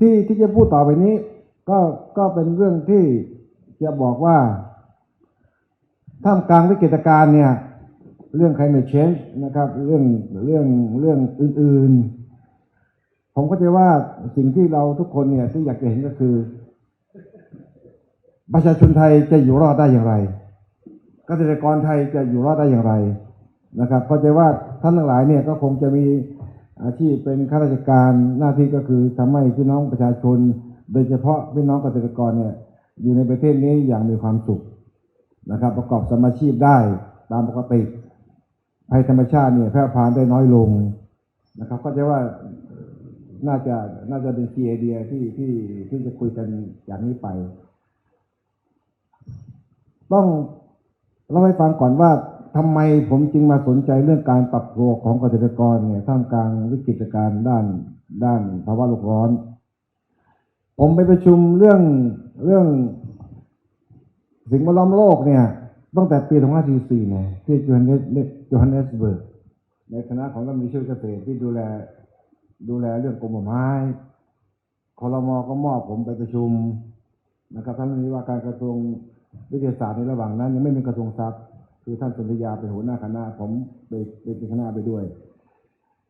ที่ที่จะพูดต่อไปนี้ ก็ก็เป็นเรื่องที่จะบอกว่าท่ามกลางวิกฤตการณ์เนี่ย เรื่อง climate change นะครับ เรื่องเรื่องเรื่องอื่น ๆ ผมก็จะว่าสิ่งที่เราทุกคนเนี่ยที่อยากจะเห็นก็คือ ประชาชนไทยจะอยู่รอดได้อย่างไรเกษตรกรไทยจะอยู่รอดได้อย่างไรนะครับเข้าใจว่าท่านทั้งหลายเนี่ยก็คงจะมี อาชีพเป็นข้าราชการหน้าที่ก็คือทำให้พี่น้องประชาชน โดยเฉพาะพี่น้องเกษตรกรเนี่ยอยู่ในประเทศนี้อย่างมีความสุขนะครับ ประกอบสมมาชีพได้ตามปกติภัยธรรมชาติเนี่ยแพร่พานได้น้อยลงนะครับ ก็จะว่าน่าจะน่าจะเป็นคีย์ไอเดียที่ที่ที่จะคุยกันอย่างนี้ไป ต้องเล่าให้ฟังก่อนว่า ทำไมผมจึงมาสนใจเรื่องการปรับตัวของเกษตรกรเนี่ยท่ามกลางวิกฤตการณ์ด้านด้านภาวะโลกร้อน ผมไปประชุมเรื่องเรื่อง สิ่งแวดล้อมโลกเนี่ยตั้งแต่ปี 2544เนี่ยที่จฮันเนสโจฮันเนสเบิร์กในคณะของรัฐมนตรีช่วยเกษตรที่ดูแลดูแลเรื่องกรมป่าไม้คอรมอก็มอบผมไปประชุมนะครับท่านนตรีว่าการกระทรวงวิทยาศาสตร์ในระหว่างนั้น ยังไม่มีกระทรวงทรัพย์ คือท่านสุนทรยาเป็นหัวหน้าคณะผมไปเป็นคณะไปด้วย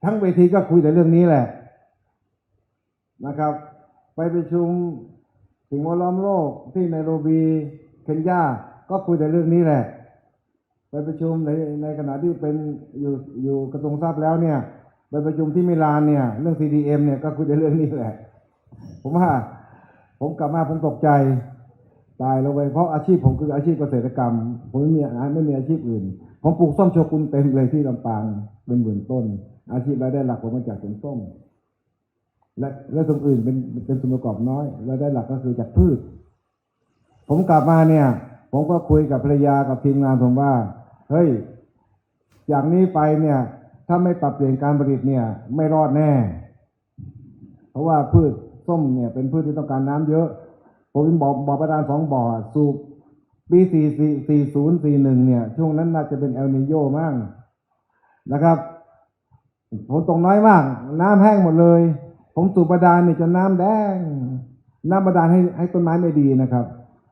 ทั้งเวทีก็คุยแต่เรื่องนี้แหละนะครับ ไปไประชุมสิ่งแวดล้อมโลกที่ไนโรบีเคนยาก็คุยแต่เรื่องนี้แหละ ไปประชุมในในขณะที่เป็นอยู่อยู่กระทรวงทรัพย์แล้วเนี่ย ไปประชุมที่มิลานเนี่ย เรื่อง CDM เนี่ยก็คุยแต่เรื่องนี้แหละ ผมว่า ผมกลับมาผมตกใจ ตายแล้วไปเพราะอาชีพผมคืออาชีพเกษตรกรรม ผมไม่มีอาไม่มีอาชีพอื่น ผมปลูกส้มโชกุนเต็มเลยที่ลำปางเป็นหมื่นต้น อาชีพรายได้หลักผมมาจากสวนส้ม และและส่วนอื่นเป็นเป็นส่วนประกอบน้อยรายได้หลักก็คือจากพืช ผมกลับมาเนี่ย ผมก็คุยกับภรรยากับทีมงานผมว่าเฮ้ยจากนี้ไปเนี่ย ถ้าไม่ปรับเปลี่ยนการผลิตเนี่ย ไม่รอดแน่ เพราะว่าพืชส้มเนี่ย เป็นพืชที่ต้องการน้ำเยอะ ผมเป็นบ่อบ่อประดานสองบ่อสูบปีสี่สี่สี่ศูนย์สี่หนึ่งเนี่ย ช่วงนั้นน่าจะเป็นเอลนิโยมั่งนะครับฝนตกน้อยมาก น้ำแห้งหมดเลย ผมสูบประดานเนี่ยจนน้ำแดง น้ำประดานให้ให้ต้นไม้ไม่ดีนะครับ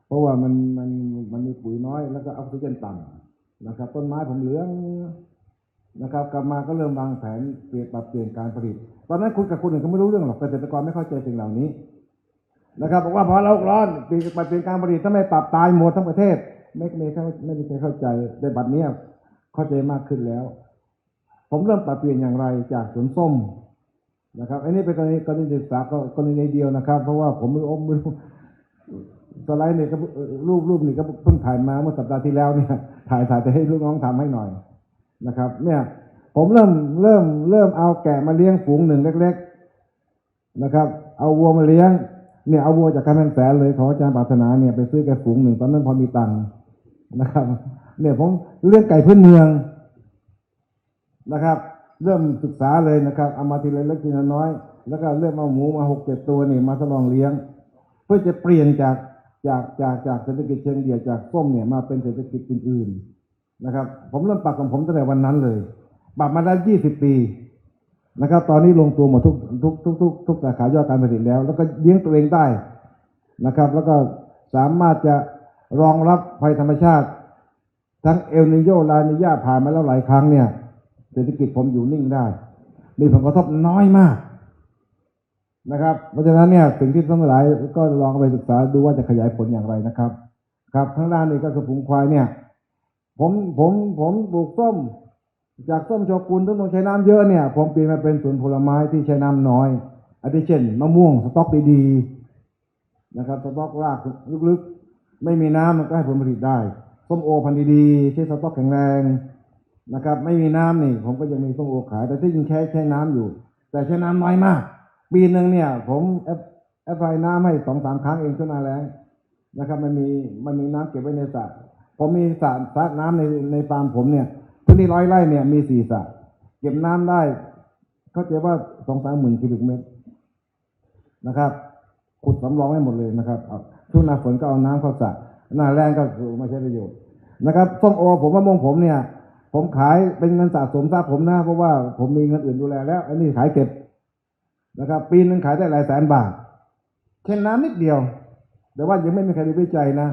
เพราะว่ามันมันมันมีปุ๋ยน้อยแล้วก็ออกซิเจนต่ำนะครับ ต้นไม้ผมเหลืองนะครับ กลับมาก็เริ่มวางแผนเปลี่ยนปรับเปลี่ยนการผลิต ตอนนั้นคุยกับคนอื่นเขาไม่รู้เรื่องหรอกเกษตรกรไม่เข้าใจสิ่งเหล่านี้ นะครับบอกว่าพอเราร้อนปีปรับเปลี่ยนการผลิตถ้าไม่ปรับตายหมดทั้งประเทศ ไม่ไม่เข้าไม่มีใครเข้าใจในบัดเนี้ยเข้าใจมากขึ้นแล้ว ผมเริ่มปรับเปลี่ยนอย่างไรจากสวนส้มนะครับอันนี้เป็นกรณีกรณีศึกษาก็กรณีเดียวนะครับ เพราะว่าผมไม่รู้ไม่รู้สไลด์เนี่ยก็รูปรูปนี่ก็เพิ่งถ่ายมาเมื่อสัปดาห์ที่แล้วเนี่ย ถ่ายถ่ายแต่ให้ลูกน้องทำให้หน่อยนะครับ เนี่ย ผมเริ่มเริ่มเริ่มเอาแกะมาเลี้ยงฝูงหนึ่งเล็ก ๆ นะครับ เอาวัวมาเลี้ยง เนี่ยเอาวัวจากการแพงแสนเลยของอาจารย์ปรารถนาเนี่ยไปซื้อแกะฝูงหนึ่งตอนนั้นพอมีตังค์นะครับ เนี่ยผมเรื่องไก่พื้นเมืองนะครับ เริ่มศึกษาเลยนะครับเอามาทีละเล็กทีละน้อย แล้วก็เริ่มเอาหมูมาหกเจ็ดตัวนี่มาทดลองเลี้ยง เพื่อจะเปลี่ยนจากจากจากจากเศรษฐกิจเชิงเดี่ยวจากส้มเนี่ยมาเป็นเศรษฐกิจอื่นๆนะครับ ผมเริ่มปรับของผมตั้งแต่วันนั้นเลยปรับมาได้ยี่สิบปี นะครับ ตอนนี้ลงตัวหมดทุกทุกทุกทุกทุกสาขายอดการผลิตแล้ว แล้วก็เลี้ยงตัวเองได้นะครับ แล้วก็สามารถจะรองรับภัยธรรมชาติ ทั้งเอลนิโยลานิยาผ่านมาแล้วหลายครั้งเนี่ยเศรษฐกิจผมอยู่นิ่งได้ มีผลกระทบน้อยมากนะครับ เพราะฉะนั้นเนี่ยสิ่งที่ต้องหลายก็ลองไปศึกษาดูว่าจะขยายผลอย่างไรนะครับ ครับข้างล่างนี่ก็คือผงควายเนี่ย ผมผมผมปลูกส้ม จากส้มโชกุนต้องต้องใช้น้ำเยอะเนี่ย ผมเปลี่ยนมาเป็นสวนผลไม้ที่ใช้น้ำน้อยอาทิเช่นมะม่วงสต๊อกดีๆนะครับสต๊อกรากลึกๆ ไม่มีน้ำมันก็ให้ผลผลิตได้ส้มโอพันธุ์ดีๆใช้สต๊อกแข็งแรงนะครับ ไม่มีน้ำนี่ ผมก็ยังมีส้มโอขาย แต่ที่จริงแค่ใช้น้ำอยู่ แต่ใช้น้ำน้อยมาก ปีหนึ่งเนี่ย ผมแอปแอปไฟน้ำให้สองสามครั้งเองขึ้นมาแล้วนะครับ มันมีมันมีน้ำเก็บไว้ในสระผมมีสระสระน้ำในในฟาร์มผมเนี่ย พื้นที่ร้อยไร่เนี่ยมีสี่สระเก็บน้ำได้เขาใจว่าสองสามหมื่นคิวบิกเมตรนะครับ ขุดสำรองให้หมดเลยนะครับช่วงหน้าฝนก็เอาน้ำเข้าสระหน้าแรงก็คือมาใช้ประโยชน์นะครับส้มโอผมว่ามงผมเนี่ย ผมขายเป็นเงินสะสมทรัพย์ผมนะเพราะว่าผมมีเงินอื่นดูแลแล้วอันนี้ขายเก็บนะครับ ปีนึงขายได้หลายแสนบาทเช่นน้ำนิดเดียว แต่ว่ายังไม่มีใครด้วิจัยนะ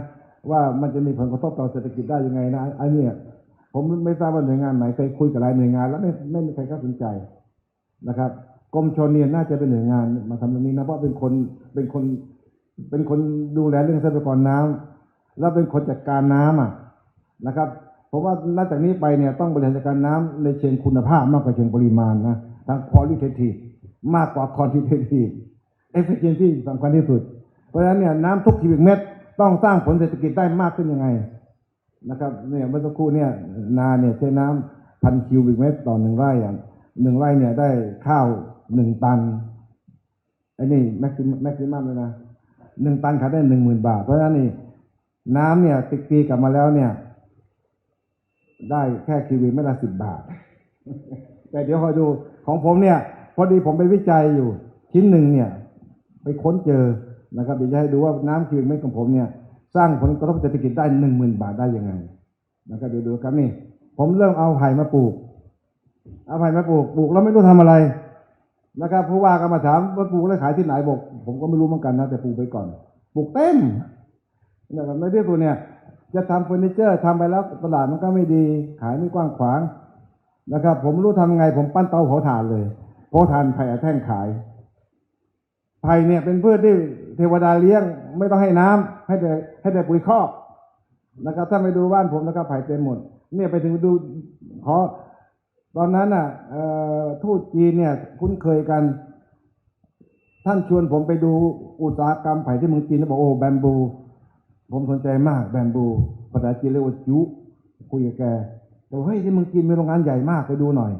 ว่ามันจะมีผลกระทบต่อเศรษฐกิจได้ยังไงนะไอ้เนี่ย ผมไม่ทราบว่าหน่วยงานไหนเคยคุยกับหลายหน่วยงาน แล้วไม่ไม่มีใครเข้าสนใจนะครับกรมชนเนี่ยน่าจะเป็นหน่วยงานมาทำตรงนี้นะเพราะเป็นคนเป็นคน เป็นคนดูแลเรื่องทรัพยากรน้ำแล้วเป็นคนจัดการน้ำอะนะครับผมว่านับจากนี้ไปเนี่ยต้องบริหารจัดการน้ำในเชิงคุณภาพมากกว่าเชิงปริมาณนะทาง qualitative มากกว่า quantitative efficiency สำคัญที่สุด เพราะฉะนั้นเนี่ยน้ำทุกคิวบิกเมตรต้องสร้างผลเศรษฐกิจได้มากขึ้นยังไง นะครับเนี่ยเมื่อสักครู่เนี่ยนาเนี่ยใช้น้ำพันคิวบิกเมตรต่อหนึ่งไร่อย่างหนึ่งไร่เนี่ยได้ข้าวหนึ่งตันไอ้นี่แม็กซิมแม็กซิมัมเลยนะหนึ่งตันขายได้หนึ่งหมื่นบาท เพราะฉะนั้นนี่น้ำเนี่ยติดตีกลับมาแล้วเนี่ย ได้แค่คิวบิกเมตรละสิบบาท แต่เดี๋ยวคอยดูของผมเนี่ย พอดีผมไปวิจัยอยู่ชิ้นหนึ่งเนี่ย ไปค้นเจอนะครับเดี๋ยวจะให้ดูว่าน้ำคิวบิกเมตรของผมเนี่ย สร้างผลกระทบเศรษฐกิจได้หนึ่งหมื่นบาทได้ยังไงนะครับเดี๋ยวดูครับนี่ ผมเริ่มเอาไผ่มาปลูก เอาไผ่มาปลูกปลูกแล้วไม่รู้ทำอะไรนะครับผู้ว่าก็มาถามว่าปลูกแล้วขายที่ไหนบอกผมก็ไม่รู้เหมือนกันนะแต่ปลูกไปก่อนปลูกเต็มนะครับในที่สุดเนี่ย จะทำเฟอร์นิเจอร์ทำไปแล้วตลาดมันก็ไม่ดี ขายไม่กว้างขวางนะครับ ผมรู้ทำยังไง ผมปั้นเตาเผาถ่านเลยเผาถ่านไผ่แท่งขายไผ่เนี่ยเป็นพืชที่เทวดาเลี้ยง ไม่ต้องให้น้ำให้แต่ให้แต่ปุ๋ยคอกนะครับถ้าไปดูบ้านผมนะครับไผ่เต็มหมด เนี่ยไปถึงดูขอตอนนั้นอะเอ่อทูตจีนเนี่ยคุ้นเคยกัน ท่านชวนผมไปดูอุตสาหกรรมไผ่ที่เมืองจีนแล้วบอกโอ้แบมบู ผมสนใจมากแบมบูภาษาจีนเรียกว่าจุคุยกับแกบอกเฮ้ยที่เมืองจีนมีโรงงานใหญ่มากไปดูหน่อย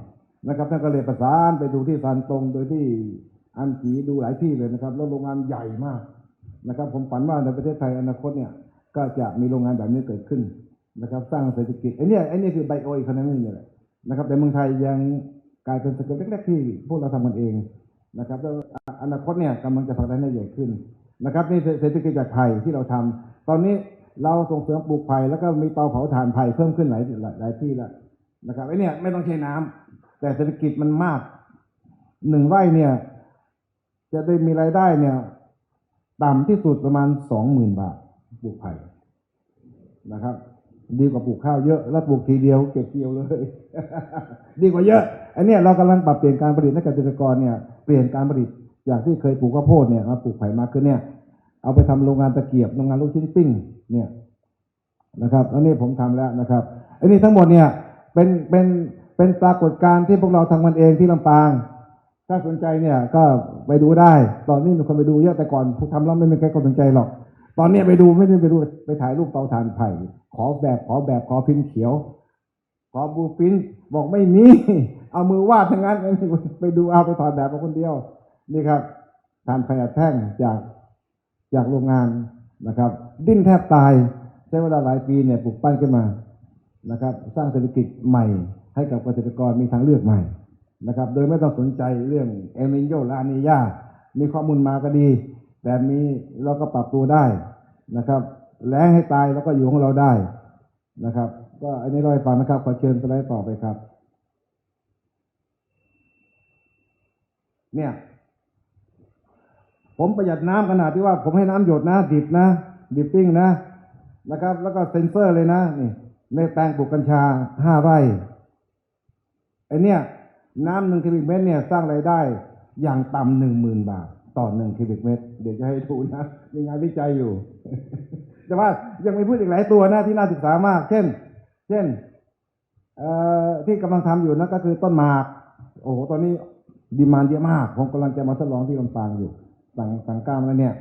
นะครับท่านก็เลยประสานไปดูที่ซานตงโดยที่อันจีดูหลายที่เลยนะครับแล้วโรงงานใหญ่มาก นะครับ ผมฝันว่าในประเทศไทยอนาคตเนี่ย ก็จะมีโรงงานแบบนี้เกิดขึ้นนะครับ สร้างเศรษฐกิจไอ้นี่ไอ้นี่คือไบโออีโคโนมีเนี่ยแหละนะครับ แต่เมืองไทยยังกลายเป็นสเกลเล็กๆที่พวกเราทำกันเองนะครับแล้วอนาคตเนี่ยกำลังจะผลักดันให้ใหญ่ขึ้นนะครับนี่เศรษฐกิจจากไผ่ที่เราทำตอนนี้เราส่งเสริมปลูกไผ่แล้วก็มีเตาเผาถ่านไผ่เพิ่มขึ้นหลายหลายที่แล้วนะครับไอ้นี่ไม่ต้องใช้น้ำแต่เศรษฐกิจมันมากหนึ่งไร่เนี่ย จะได้มีรายได้เนี่ย ต่ำที่สุดประมาณสองหมื่นบาทปลูกไผ่นะครับ ดีกว่าปลูกข้าวเยอะแล้วปลูกทีเดียวเก็บเกี่ยวเลย ดีกว่าเยอะ อันนี้เรากำลังปรับเปลี่ยนการผลิตให้เกษตรกรเนี่ยเปลี่ยนการผลิตจากที่เคยปลูกข้าวโพดเนี่ยมาปลูกไผ่มากขึ้นเนี่ย เอาไปทำโรงงานตะเกียบโรงงานลูกชิ้นปิ้งเนี่ยนะครับอันนี้ผมทำแล้วนะครับอันนี้ทั้งหมดเนี่ยเป็นเป็นเป็นปรากฏการณ์ที่พวกเราทำกันเองที่ลำปาง ถ้าสนใจเนี่ยก็ไปดูได้ ตอนนี้มีคนไปดูเยอะแต่ก่อนพวกทำแล้วไม่มีใครก็สนใจหรอก ตอนนี้ไปดูไม่ได้ไปดูไปถ่ายรูปเตาถ่านไผ่ขอแบบขอแบบขอพิมพ์เขียว ขอบูปินบอกไม่มี เอามือวาดทั้งนั้นไปดูเอาไปถอดแบบมาคนเดียว นี่ครับถ่านไผ่อัดแท่งจากจากโรงงานนะครับ ดิ้นแทบตายใช้เวลาหลายปีเนี่ยปลูกปั้นขึ้นมานะครับ สร้างเศรษฐกิจใหม่ให้กับเกษตรกรมีทางเลือกใหม่ นะครับ โดยไม่ต้องสนใจเรื่องเอลนิโยลานิยามีข้อมูลมาก็ดี แต่มีเราก็ปรับตัวได้นะครับแล้งให้ตายแล้วก็อยู่ของเราได้นะครับ ก็อันนี้เราให้ฟังนะครับขอเชิญสไลด์ต่อไปครับ เนี่ย ผมประหยัดน้ำขนาดที่ว่า ผมให้น้ำหยดนะดิบนะดิบปิ้งนะนะครับ แล้วก็เซ็นเซอร์เลยนะนี่ในแปลงปลูกกัญชาห้าไร่ไอเนี่ย น้ำหนึ่งคิวบิกเมตรเนี่ยสร้างรายได้อย่างต่ำหนึ่งหมื่นบาท ต่อหนึ่งคิวบิกเมตร เดี๋ยวจะให้ดูนะ มีงานวิจัยอยู่ แต่ว่ายังมีพืชอีกหลายตัวนะที่น่าศึกษามาก เช่น เช่นที่กำลังทำอยู่นะก็คือต้นหมาก โอ้โหตอนนี้ดีมานเยอะมาก ผมกำลังจะมาทดลองที่ลำปางอยู่ สั่งสั่งกล้ามแล้วเนี่ย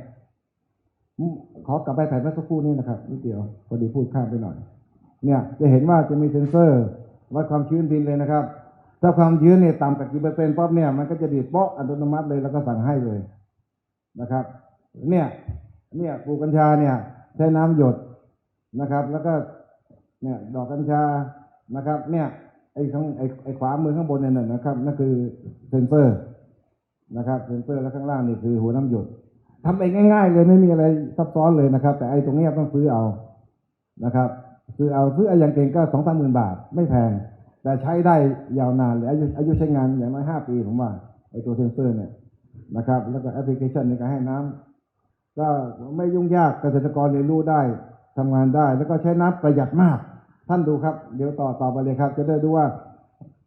ขอกลับไปถ่ายเมื่อสักครู่นี้นะครับนิดเดียวพอดีพูดข้ามไปหน่อย เนี่ย จะเห็นว่าจะมีเซ็นเซอร์วัดความชื้นดินเลยนะครับ ถ้าความชื้นเนี่ยต่ำกว่ากี่เปอร์เซ็นต์ป๊อบเนี่ยมันก็จะดีดเปาะอัตโนมัติเลยแล้วก็สั่งให้เลยนะครับ เนี่ยเนี่ยปลูกกัญชาเนี่ย ใช้น้ำหยดนะครับ แล้วก็เนี่ยดอกกัญชานะครับ เนี่ยไอ้ข้างไอ้ไอ้ขวามือข้างบนเนี่ยนะครับนั่นคือเซนเซอร์นะครับเซนเซอร์แล้วข้างล่างนี่คือหัวน้ำหยดทำเองง่ายๆเลยไม่มีอะไรซับซ้อนเลยนะครับ แต่ไอ้ตรงนี้ต้องซื้อเอานะครับ ซื้อเอาซื้อเอาอย่างเก่งก็สองสามหมื่นบาท ไม่แพง แต่ใช้ได้ยาวนานเลยอายุอายุใช้งานอย่างน้อยห้าปีผมว่าไอ้ตัวเซนเซอร์เนี่ยนะครับ แล้วก็แอปพลิเคชันในการให้น้ก็ไม่ยุ่งยากเกษตรกรเรียนรู้ได้ทำงานได้ แล้วก็ใช้น้ำประหยัดมาก ท่านดูครับ เดี๋ยวต่อต่อไปเลยครับ จะได้ดูว่า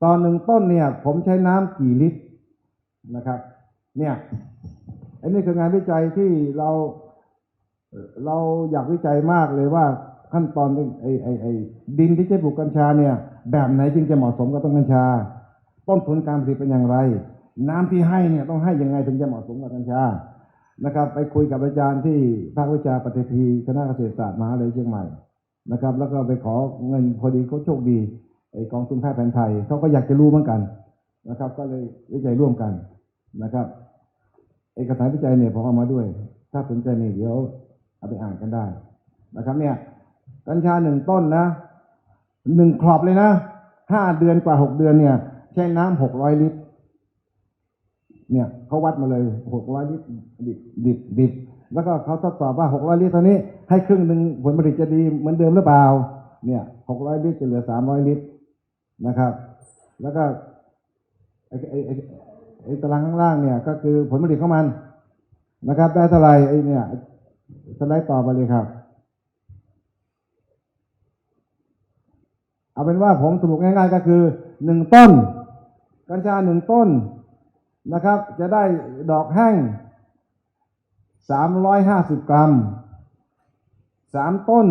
ตอนหนึ่งต้นเนี่ย ผมใช้น้ำกี่ลิตรนะครับ เนี่ยอันนี้คืองานวิจัยที่เราเราอยากวิจัยมากเลยว่า ขั้นตอนไอ้ไอ้ไอ้ดินที่ใช้ปลูกกัญชาเนี่ย แบบไหนจึงจะเหมาะสมกับต้นกัญชา ต้นทุนการผลิตเป็นอย่างไร น้ำที่ให้เนี่ยต้องให้ยังไงถึงจะเหมาะสมกับกัญชานะครับ ไปคุยกับอาจารย์ที่ภาควิชาปฏิพีคณะเกษตรศาสตร์มหาวิทยาลัยเชียงใหม่นะครับ แล้วก็ไปขอเงินพอดีเขาโชคดีไอ้กองทุนแพทย์แผนไทยเขาก็อยากจะรู้เหมือนกันนะครับ ก็เลยวิจัยร่วมกันนะครับ เอกสารวิจัยเนี่ยผมเอามาด้วย ถ้าสนใจเนี่ยเดี๋ยวเอาไปอ่านกันได้นะครับเนี่ย กัญชาหนึ่งต้นนะหนึ่งครอบเลยนะห้าเดือนกว่าหกเดือนเนี่ย ใช้น้ำหกร้อยลิตร เนี่ยเขาวัดมาเลยหกร้อยลิตรดิบดิบดิบแล้วก็เขาทดสอบว่าหกร้อยลิตรเท่านี้ ให้ครึ่งหนึ่งผลผลิตจะดีเหมือนเดิมหรือเปล่า เนี่ยหกร้อยลิตรจะเหลือสามร้อยลิตรนะครับ แล้วก็ไอ้ไอ้ไอ้ไอ้ตารางข้างล่างเนี่ย ก็คือผลผลิตของมันนะครับ ได้เท่าไหร่ไอ้เนี่ยสไลด์ต่อไปเลยครับ เอาเป็นว่าผมสรุปง่าย ๆ ก็คือหนึ่งต้น กัญชาหนึ่งต้นนะครับ จะได้ดอกแห้งสามร้อยห้าสิบกรัมสามต้น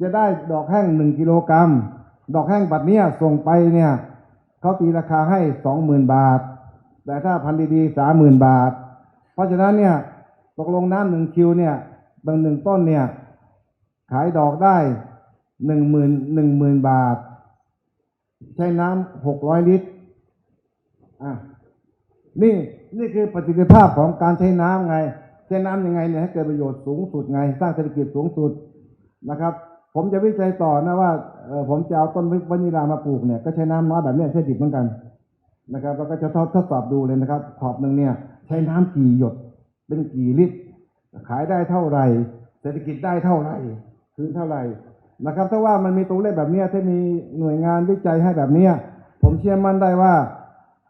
จะได้ดอกแห้งหนึ่งกิโลกรัม ดอกแห้งบัดเนี้ยส่งไปเนี่ยเขาตีราคาให้สองหมื่นบาท แต่ถ้าพันธุ์ดีๆสามหมื่นบาท เพราะฉะนั้นเนี่ยตกลงน้ำหนึ่งคิวเนี่ยบางหนึ่งต้นเนี่ย ขายดอกได้ หนึ่งหมื่นหนึ่งหมื่นบาท ใช้น้ำหกร้อยลิตรอะนี่นี่คือประสิทธิภาพของการใช้น้ำไง ใช้น้ำยังไงเนี่ยให้เกิดประโยชน์สูงสุดไง สร้างเศรษฐกิจสูงสุดนะครับ ผมจะวิจัยต่อนะว่าเออผมจะเอาต้นวานิลามาปลูกเนี่ยก็ใช้น้ำน้อยแบบนี้ใช้ดิบเหมือนกันนะครับแล้วก็จะทดสอบดูเลยนะครับขอบหนึ่งเนี่ยใช้น้ำกี่หยดเป็นกี่ลิตร ขายได้เท่าไหร่ เศรษฐกิจได้เท่าไหร่ คืนเท่าไหร่ นะครับ ถ้าว่ามันมีตัวเลขแบบนี้ถ้ามีหน่วยงานวิจัยให้แบบนี้ผมเชื่อมั่นได้ว่า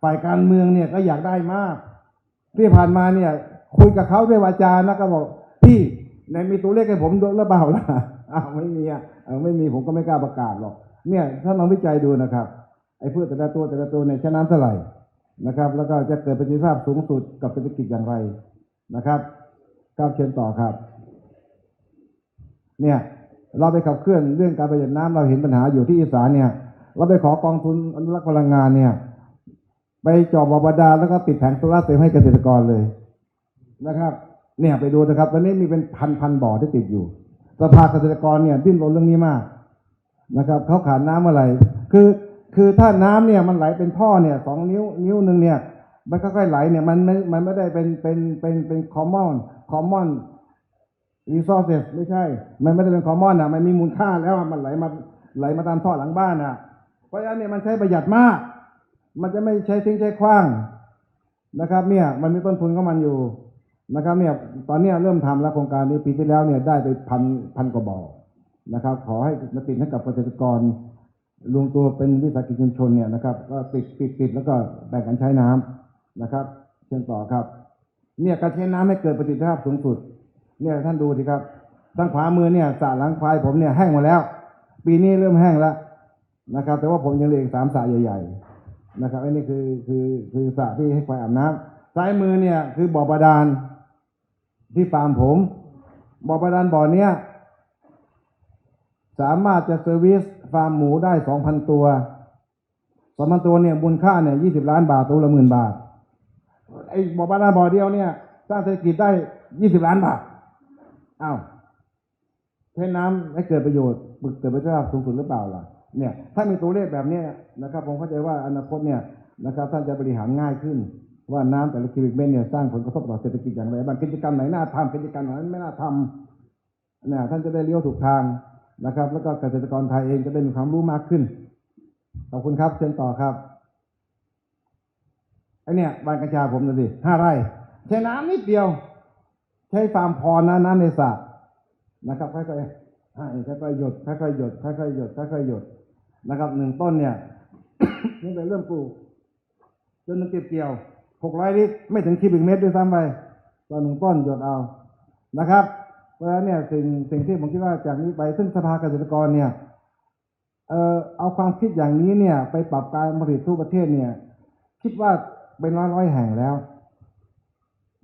ฝ่ายการเมืองเนี่ยก็อยากได้มากที่ผ่านมาเนี่ย คุยกับเขาด้วยวาจานะก็บอกพี่ในมีตัวเลขให้ผมด้วยหรือเปล่าล่ะอ้าวไม่มีอะไม่มีผมก็ไม่กล้าประกาศหรอกเนี่ยถ้าลองวิจัยดูนะครับ ไอ้พืชแต่ละตัวแต่ละตัวเนี่ยใช้น้ำเท่าไหร่นะครับ แล้วก็จะเกิดประสิทธิภาพสูงสุดกับเศรษฐกิจอย่างไรนะครับก้าวเชิญต่อครับ เนี่ย เราไปขับเคลื่อนเรื่องการประหยัดน้ำเราเห็นปัญหาอยู่ที่อีสานเนี่ย เราไปขอกองทุนอนุรักษ์พลังงานเนี่ย ไปจอบาบาดาแล้วก็ติดแผงโซลาร์เซลล์ให้เกษตรกรเลยนะครับ เนี่ยไปดูนะครับตอนนี้มีเป็นพันพันบ่อที่ติดอยู่สภาเกษตรกรเนี่ยดิ้นรนเรื่องนี้มากนะครับเขาขาดน้ำอะไร คือคือถ้าน้ำเนี่ยมันไหลเป็นท่อเนี่ยสองนิ้วนิ้วหนึ่งเนี่ย มันค่อยๆไหลเนี่ยมันไม่มันไม่ได้เป็นเป็นเป็นเป็น common common resources ไม่ใช่ มันไม่ได้เป็น common อะ มันมีมูลค่าแล้วอะมันไหลมาไหลมาตามท่อหลังบ้านอะ เพราะฉะนั้นเนี่ยมันใช้ประหยัดมาก มันจะไม่ใช้ทิ้งใช้ขว้างนะครับ เนี่ย มันมีต้นทุนของมันอยู่นะครับ เนี่ย ตอนเนี้ยเริ่มทำแล้วโครงการนี้ปีที่แล้วเนี่ยได้ไปพันพันกว่าบ่อนะครับ ขอให้มาติดให้กับเกษตรกรรวมตัวเป็นวิสาหกิจชุมชนเนี่ยนะครับ ก็ติดติดติดแล้วก็แบ่งกันใช้น้ำนะครับ เชิญต่อครับ เนี่ยการใช้น้ำให้เกิดประสิทธิภาพสูงสุด เนี่ยท่านดูสิครับทางขวามือเนี่ยสระหลังควายผมเนี่ยแห้งหมาแล้ว ปีนี้เริ่มแห้งแล้วนะครับ แต่ว่าผมยังเหลืออีกสามสระใหญ่ ๆ นะครับอันนี้คือคือคือสระที่ให้ควายอาบน้ำซ้ายมือเนี่ยคือบ่อบาดาลที่ฟาร์มผม บ่อบาดาลบ่อเนี้ยสามารถจะเซอร์วิสฟาร์มหมูได้สองพันตัวสองพันตัวเนี่ยมูลค่าเนี่ยยี่สิบล้านบาทตัวละหมื่นบาทไอ้บ่อบาดาลบ่อเดียวเนี่ยสร้างเศรษฐกิจได้ยี่สิบล้านบาท อ้าวใช้น้ำให้เกิดประโยชน์เกิดประโยชน์สูงสุดหรือเปล่าล่ะเนี่ย ถ้ามีตัวเลขแบบเนี้ยนะครับผมเข้าใจว่าอนาคตเนี่ยนะครับท่านจะบริหารง่ายขึ้น ว่าน้ำแต่ละคิวบิกเมตรเนี่ยสร้างผลกระทบต่อเศรษฐกิจอย่างไรบ้างกิจกรรมไหนน่าทำกิจกรรมไหนไม่น่าทำเนี่ยท่านจะได้เลี้ยวถูกทางนะครับ แล้วก็เกษตรกรไทยเองจะได้มีความรู้มากขึ้นขอบคุณครับเชิญต่อครับไอเนี่ยบ้านกัญชาผมดูสิห้าไร่ใช้น้ำนิดเดียว ใช้ฟามพรนะน้ำในสระนะครับค่อยๆให้ค่อยๆหยดค่อยๆหยดค่อยๆหยดค่อยๆหยดนะครับหนึ่งต้นเนี่ยนี่เป็นเริ่มปลูกจนมันเก็บเกี่ยวหกร้อยลิตรไม่ถึงคิวบิกเมตรด้วยซ้ำไปต่อหนึ่งต้นหยดเอานะครับ เพราะฉะนั้นเนี่ยสิ่งสิ่งที่ผมคิดว่าจากนี้ไปซึ่งสภาเกษตรกรเนี่ยเอ่อเอาความคิดอย่างนี้เนี่ย ไปปรับการผลิตทั่วประเทศเนี่ย คิดว่าเป็นร้อยร้อยแห่งแล้ว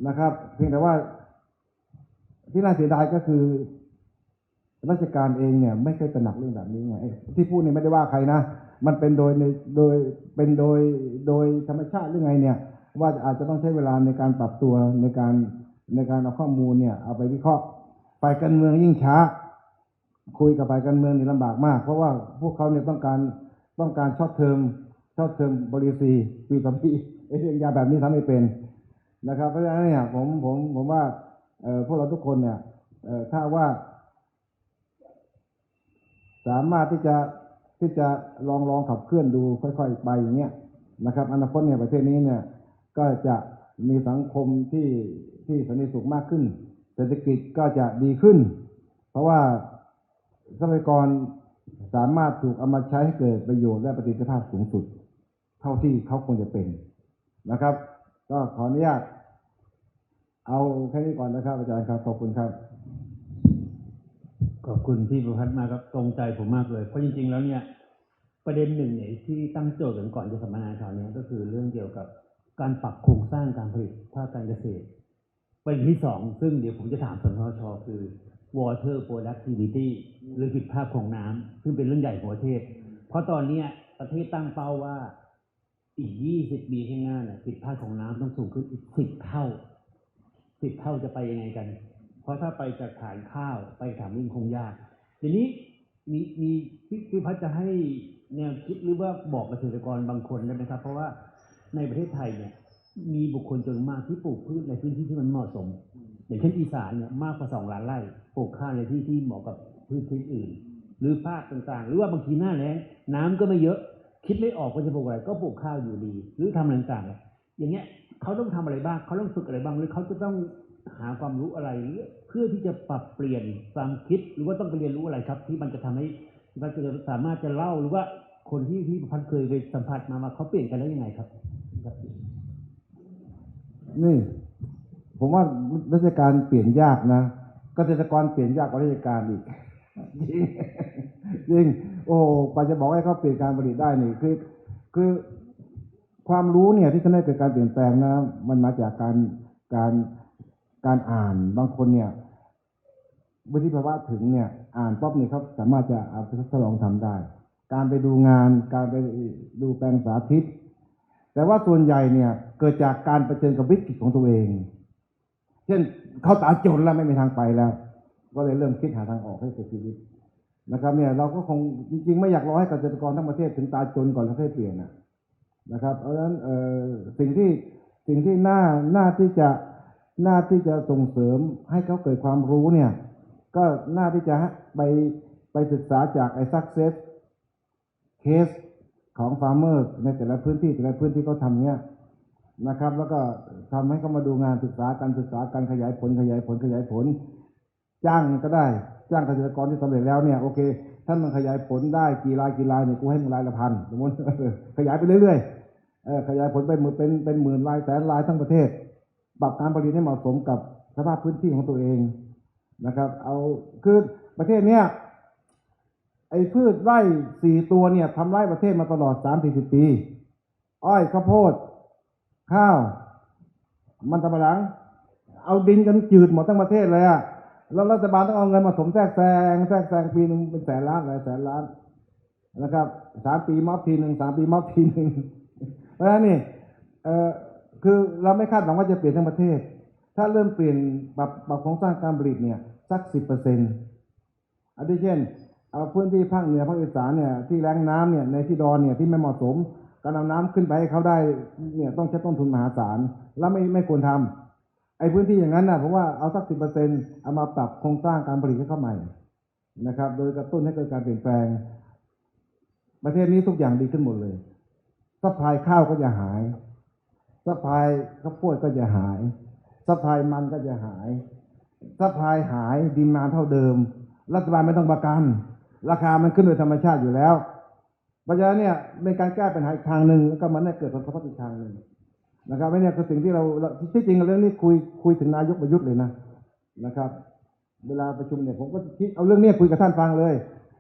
นะครับ เพียงแต่ว่า ที่น่าเสียดายก็คือ ราชการเองเนี่ย ไม่เคยตระหนักเรื่องแบบนี้ไงที่พูดเนี่ยไม่ได้ว่าใครนะมันเป็นโดยในโดยเป็นโดยโดยธรรมชาติหรือไงเนี่ย ว่าอาจจะต้องใช้เวลาในการปรับตัวในการในการเอาข้อมูลเนี่ย เอาไปวิเคราะห์ฝ่ายการเมืองยิ่งช้า คุยกับฝ่ายการเมืองนี่ลำบากมาก เพราะว่าพวกเขาเนี่ยต้องการต้องการชอบเทอมชอบเทอมบริษีปีต่อปีไอเรื่องยาแบบนี้ทำไม่เป็นนะครับ เพราะฉะนั้นเนี่ยผมผมผมว่า พวกเราทุกคนเนี่ยถ้าว่า สามารถที่จะที่จะลองลองขับเคลื่อนดูค่อย ๆ ไปอย่างเงี้ยนะครับอนาคตเนี่ยประเทศนี้เนี่ย ก็จะมีสังคมที่ที่สันติสุขมากขึ้น เศรษฐกิจก็จะดีขึ้น เพราะว่าทรัพยากรสามารถถูกเอามาใช้ให้เกิดประโยชน์และประสิทธิภาพสูงสุด เท่าที่เขาควรจะเป็นนะครับ ก็ขออนุญาต เอาแค่นี้ก่อนนะครับอาจารย์ครับ ขอบคุณครับ ขอบคุณพี่ประพัฒน์มาครับตรงใจผมมากเลย เพราะจริง ๆ แล้วเนี่ย ประเด็นหนึ่งเนี่ยที่ตั้งโจทย์กันก่อนจะสัมมนาคราวนี้ก็คือเรื่องเกี่ยวกับการปรับโครงสร้างการผลิตภาคการเกษตรประเด็นที่สองซึ่งเดี๋ยวผมจะถามสนทชคือ water productivity หรือผลิตภาพของน้ำซึ่งเป็นเรื่องใหญ่ของประเทศ เพราะตอนเนี้ยประเทศตั้งเป้าว่าอีก 20 ปีข้างหน้าเนี่ยผลิตภาพของน้ำต้องสูงขึ้นอีก 10 เท่า 10เท่าจะไปยังไงกัน เพราะถ้าไปจากฐานข้าวไปฐานวิ่งคงยากทีนี้มีมีพี่พัฒจะให้แนวคิดหรือว่าบอกเกษตรกรบางคนได้ไหมครับ เพราะว่าในประเทศไทยเนี่ย มีบุคคลจำนวนมากที่ปลูกพืชในพื้นที่ที่มันเหมาะสม อย่างเช่นอีสานเนี่ยมากกว่าสองล้านไร่ปลูกข้าวในที่ที่เหมาะกับพืชชนิดอื่น หรือภาคต่างๆ หรือว่าบางทีหน้าแล้งน้ำก็ไม่เยอะ คิดไม่ออกว่าจะปลูกอะไรก็ปลูกข้าวอยู่ดี หรือทำอะไรต่างๆเนี่ยอย่างเงี้ย เขาต้องทำอะไรบ้างเขาต้องฝึกอะไรบ้างหรือเขาจะต้องหาความรู้อะไร เพื่อที่จะปรับเปลี่ยนความคิดหรือว่าต้องไปเรียนรู้อะไรครับ ที่มันจะทำให้มันจะสามารถจะเล่าหรือว่าคนที่ที่พันเคยไปสัมผัสมาว่าเขาเปลี่ยนกันแล้วยังไงครับครับนี่ ผมว่าราชการเปลี่ยนยากนะเกษตรกรเปลี่ยนยากกว่าราชการอีกจริงจริงโอ้กว่าจะบอกให้เขาเปลี่ยนการผลิตได้นี่คือ คือ ความรู้เนี่ยที่จะได้เกิดการเปลี่ยนแปลงนะ มันมาจากการการการอ่านบางคนเนี่ยวิธีภาวะถึงเนี่ยอ่านป๊อบเนี่ยเขาสามารถจะเอาไปทดลองทำได้ การไปดูงาน การไปดูแปลงสาธิต แต่ว่าส่วนใหญ่เนี่ยเกิดจากการเผชิญกับวิกฤตของตัวเอง เช่นเขาตาจนแล้วไม่มีทางไปแล้ว ก็เลยเริ่มคิดหาทางออกให้กิดชีวิตนะครับเนี่ยเราก็คงจริง ๆ ไม่อยากรอให้เกษตรกรทั้งประเทศถึงตาจนก่อนแล้วค่อยเปลี่ยนนะ นะครับ เพราะฉะนั้นสิ่งที่สิ่งที่น่าน่าที่จะน่าที่จะส่งเสริมให้เขาเกิดความรู้เนี่ย ก็น่าที่จะไปไปศึกษาจากไอ้ success case ของ farmer ในแต่ละพื้นที่แต่ละพื้นที่เขาทำเนี่ยนะครับ แล้วก็ทำให้เขามาดูงานศึกษาการศึกษาการขยายผลขยายผลขยายผล จ้างก็ได้ จ้างเกษตรกรที่สำเร็จแล้วเนี่ยโอเคท่านมันขยายผลได้กี่รายกี่รายเนี่ยกูให้มึงรายละพันสมมติขยายไปเรื่อยๆ ขยายผลไปมื่นเป็นเป็นหมื่นรายแสนรายทั้งประเทศปรับการผลิตให้เหมาะสมกับสภาพพื้นที่ของตัวเองนะครับ เอาคือประเทศเนี้ยไอ้พืชไร่สี่ตัวเนี่ยทำไร่ประเทศมาตลอดสามสี่สิบปี อ้อยข้าวโพด ข้าว มันสำปะหลัง เอาดินกันจืดหมดทั้งประเทศเลยอะแล้วรัฐบาลต้องเอาเงินมาสมแทรกแซงแทรกแซงปีหนึ่งเป็นแสนล้านหลายแสนล้านนะครับสามปีมอบทีหนึ่งสามปีมอบทีหนึ่ง เพราะฉะนั้นนี่เออคือเราไม่คาดหวังว่าจะเปลี่ยนทั้งประเทศ ถ้าเริ่มเปลี่ยนปรับปรับโครงสร้างการผลิตเนี่ยสักสิบเปอร์เซ็นต์อันที่เช่นเอาพื้นที่ภาคเหนือภาคอีสานเนี่ยที่แรงน้ำเนี่ยในที่ดอนเนี่ยที่ไม่เหมาะสมการนำน้ำขึ้นไปให้เขาได้เนี่ยต้องใช้ต้นทุนมหาศาลแล้วไม่ไม่ควรทำไอ้พื้นที่อย่างนั้นนะผมว่าเอาสักสิบเปอร์เซ็นต์เอามาปรับโครงสร้างการผลิตให้เข้าใหม่นะครับ โดยกระตุ้นให้เกิดการเปลี่ยนแปลง ประเทศนี้ทุกอย่างดีขึ้นหมดเลย ซัพพายข้าวก็จะหายซัพพายข้าวโพดก็จะหายซัพพายมันก็จะหายซัพพายหายดีมานเท่าเดิม รัฐบาลไม่ต้องประกัน ราคามันขึ้นโดยธรรมชาติอยู่แล้วเพราะฉะนั้นเนี่ยเป็นการแก้ปัญหาอีกทางหนึ่งแล้วก็มันได้เกิดผลกระทบอีกทางหนึ่งนะครับไม่เนี่ยคือสิ่งที่เราที่จริงเรื่องนี้คุยคุยถึงนายกประยุทธ์เลยนะนะครับ เวลาประชุมเนี่ยผมก็คิดเอาเรื่องเนี้ยคุยกับท่านฟังเลย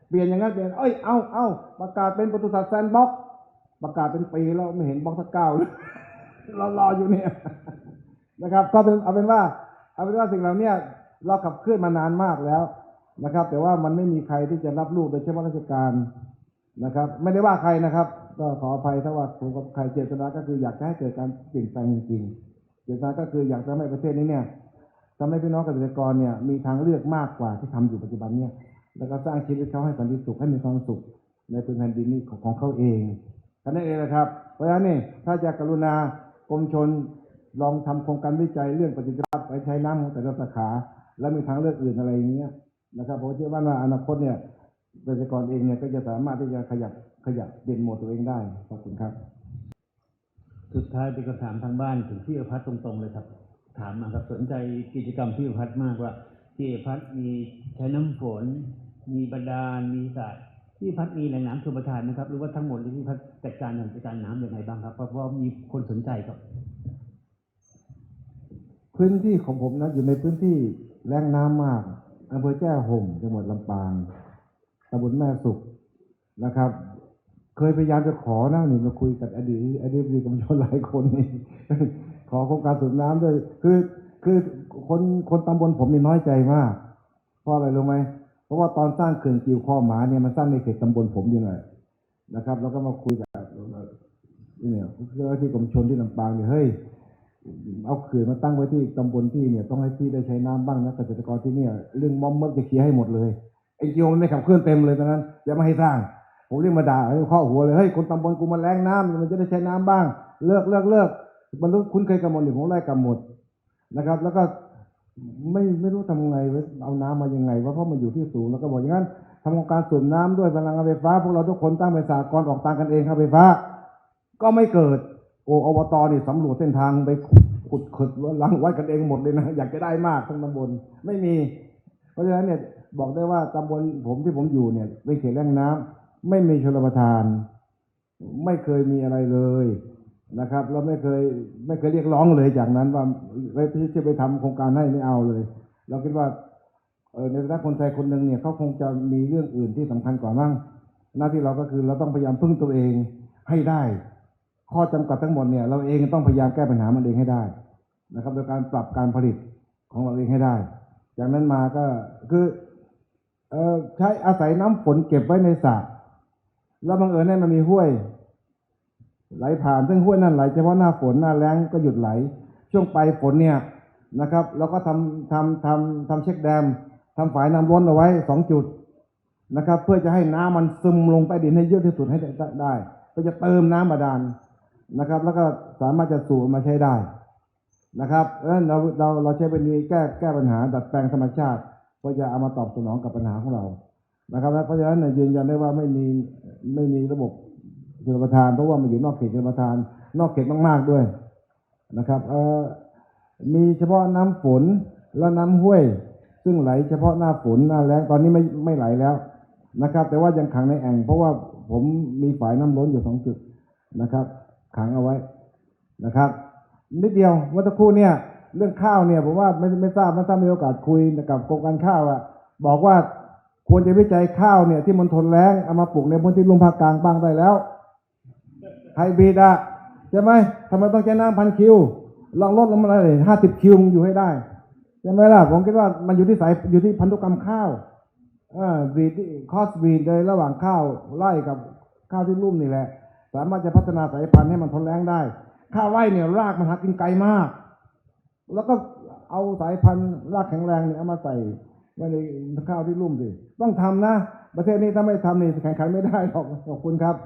เปลี่ยนอย่างนั้นเปลี่ยนเอ้ยเอาเอาประกาศเป็นปศุสัตว์แซนบ็อกซ์ ประกาศเป็นปีแล้วไม่เห็นบล็อกสักเก้าเลยรอรออยู่เนี่ยนะครับ ก็เป็นเอาเป็นว่า เอาเป็นว่าสิ่งเหล่านี้เราขับเคลื่อนมานานมากแล้วนะครับ แต่ว่ามันไม่มีใครที่จะรับลูกโดยเฉพาะราชการนะครับ ไม่ได้ว่าใครนะครับ ก็ขออภัยถ้าว่าผมกับใครเจตนาก็คืออยากจะให้เกิดการเปลี่ยนแปลงจริงๆเจตนาก็คืออยากจะให้ประเทศนี้เนี่ยทำให้พี่น้องเกษตรกรเนี่ยมีทางเลือกมากกว่าที่ทำอยู่ปัจจุบันเนี่ย แล้วก็สร้างชีวิตเขาให้สันติสุขให้มีความสุขในพื้นแผ่นดินนี้ของเขาเอง ท่านั้นเองนะครับ เพราะฉะนั้นนี่ถ้าจะกรุณากรมชนลองทำโครงการวิจัยเรื่องปฏิภาพไปใช้น้ำของแต่ละสาขา และมีทางเลือกอื่นอะไรอย่างเงี้ยนะครับผมเชื่อว่าว่าอนาคตเนี่ยเกษตรกรเองเนี่ยก็จะสามารถที่จะขยับขยับเด่นโหมดตัวเองได้ขอบคุณครับ สุดท้ายเป็นคำถามทางบ้านถึงพี่อภัทตรงๆเลยครับ ถามมาครับสนใจกิจกรรมพี่อภัทมากว่าพี่อภัทมีใช้น้ำฝน มีบาดาลมีสระ พี่อภัทรมีแหล่งน้ำชลประทานนะครับหรือว่าทั้งหมดที่พี่อภัทรจัดการอย่างจัดการน้ำอย่างไรบ้างครับ เพราะว่ามีคนสนใจครับ พื้นที่ของผมนะอยู่ในพื้นที่แรงน้ำมากอำเภอแจ้ห่มจังหวัดลำปางตำบลแม่สุขนะครับ เคยพยายามจะขอนะนี่มาคุยกับอดีตอดีตมีกรมชนหลายคนนี่ขอโครงการสูบน้ำด้วยคือคือคนคนตำบลผมนี่น้อยใจมากเพราะอะไรรู้ไหม เพราะว่าตอนสร้างเขื่อนกิวข้อหมาเนี่ยมันสร้างในเขตตำบลผมอยู่หน่อยนะครับ แล้วก็มาคุยกับเนี่ยเจ้าหน้าที่กรมชนที่ลำปางเนี่ยเฮ้ยเอาเขื่อนมาตั้งไว้ที่ตำบลที่เนี่ยต้องให้ที่ได้ใช้น้ำบ้างนะเกษตรกรที่เนี่ย เรื่องมอมเมิกจะเคลียร์ให้หมดเลยไอ้กียวมันไม่ขับเคลื่อนเต็มเลยตอนนั้นจะไม่ให้สร้างผมเรียกมาด่าให้ข้อหัวเลยเฮ้ยคนตำบลกูมันแรงน้ำมันจะได้ใช้น้ำบ้าง เลิกเลิกเลิกมันรู้คุ้นเคยกับหมดหรือผมไล่กับหมดนะครับ แล้วก็ ไม่ไม่รู้ทำไงเว้ยเอาน้ำมายังไงว่าเพราะมันอยู่ที่สูงแล้วก็บอกอย่างนั้นทำโครงการสูบน้ำด้วยพลังงานไฟฟ้า พวกเราทุกคนตั้งเป็นสากลออกตังกันเองครับไฟฟ้า ก็ไม่เกิด โออบตนี่สำรวจเส้นทางไปขุดขุดลังไว้กันเองหมดเลยนะอยากจะได้มากทั้งตำบลไม่มี เพราะฉะนั้นเนี่ยบอกได้ว่าตำบลผมที่ผมอยู่เนี่ยเป็นเขตแร่งน้ำไม่มีชลประทาน ไม่เคยมีอะไรเลย นะครับเราไม่เคยไม่เคยเรียกร้องเลยจากนั้นว่าไปที่จะไปทำโครงการให้ไม่เอาเลย เราคิดว่าเในฐานะคนไทยคนหนึ่งเนี่ยเขาคงจะมีเรื่องอื่นที่สำคัญกว่ามั่งหน้าที่เราก็คือเราต้องพยายามพึ่งตัวเองให้ได้ ข้อจำกัดทั้งหมดเนี่ย เราเองต้องพยายามแก้ปัญหามันเองให้ได้นะครับ โดยการปรับการผลิตของเราเองให้ได้ จากนั้นมาก็คือใช้อาศัยน้ำฝนเก็บไว้ในสระแล้วบังเอิญเนี่ยมันมีห้วย ไหลผ่านซึ่งห้วยนั่นไหลเฉพาะหน้าฝนหน้าแล้งก็หยุดไหล ช่วงปลายฝนเนี่ยนะครับเราก็ทำทำทำทำเช็คแดมทำฝายน้ำล้นเอาไว้สองจุดนะครับ เพื่อจะให้น้ำมันซึมลงใต้ดินให้เยอะที่สุดให้ได้ได้ก็จะเติมน้ำบาดาลนะครับ แล้วก็สามารถจะสูบมาใช้ได้นะครับเออเราเราเราใช้เป็นนี้แก้แก้ปัญหาดัดแปลงธรรมชาติเพื่อจะเอามาตอบสนองกับปัญหาของเรานะครับ เพราะฉะนั้นยืนยันได้ว่าไม่มีไม่มีระบบ ชลประทาน เพราะว่ามันอยู่นอกเขตชลประทาน นอกเขตมากๆด้วยนะครับเอ่อมีเฉพาะน้ำฝนและน้ำห้วย ซึ่งไหลเฉพาะหน้าฝนหน้าแล้งตอนนี้ไม่ไม่ไหลแล้วนะครับ แต่ว่ายังขังในแอ่ง เพราะว่าผมมีฝายน้ำล้นอยู่สองจุดนะครับ ขังเอาไว้นะครับนิดเดียวเมื่อสักครู่เนี่ย เรื่องข้าวเนี่ยผมว่าไม่ไม่ทราบไม่ทราบมีโอกาสคุยกับกรมการข้าวอะบอกว่าควรจะวิจัยข้าวเนี่ยที่มันทนแล้งเอามาปลูกในพื้นที่ลุ่มภาคกลางบ้างได้แล้ว ไฮบริดอะใช่ไหมทำไมต้องใช้น้ำพันคิว ลองลดลงมาเลยห้าสิบคิวมันอยู่ให้ได้ใช่ไหมล่ะ ผมคิดว่ามันอยู่ที่สายอยู่ที่พันธุกรรมข้าวอ่าบีดคอสบีดเลยระหว่างข้าวไร่กับข้าวที่ลุ่มนี่แหละ สามารถจะพัฒนาสายพันธุ์ให้มันทนแรงได้ ข้าวไร่เนี่ยรากมันหากินไกลมาก แล้วก็เอาสายพันธุ์รากแข็งแรงเนี่ยเอามาใส่ไว้ในข้าวที่ลุ่มสิต้องทำนะ ประเทศนี้ถ้าไม่ทำนี่แข่งขันไม่ได้หรอกขอบคุณครับ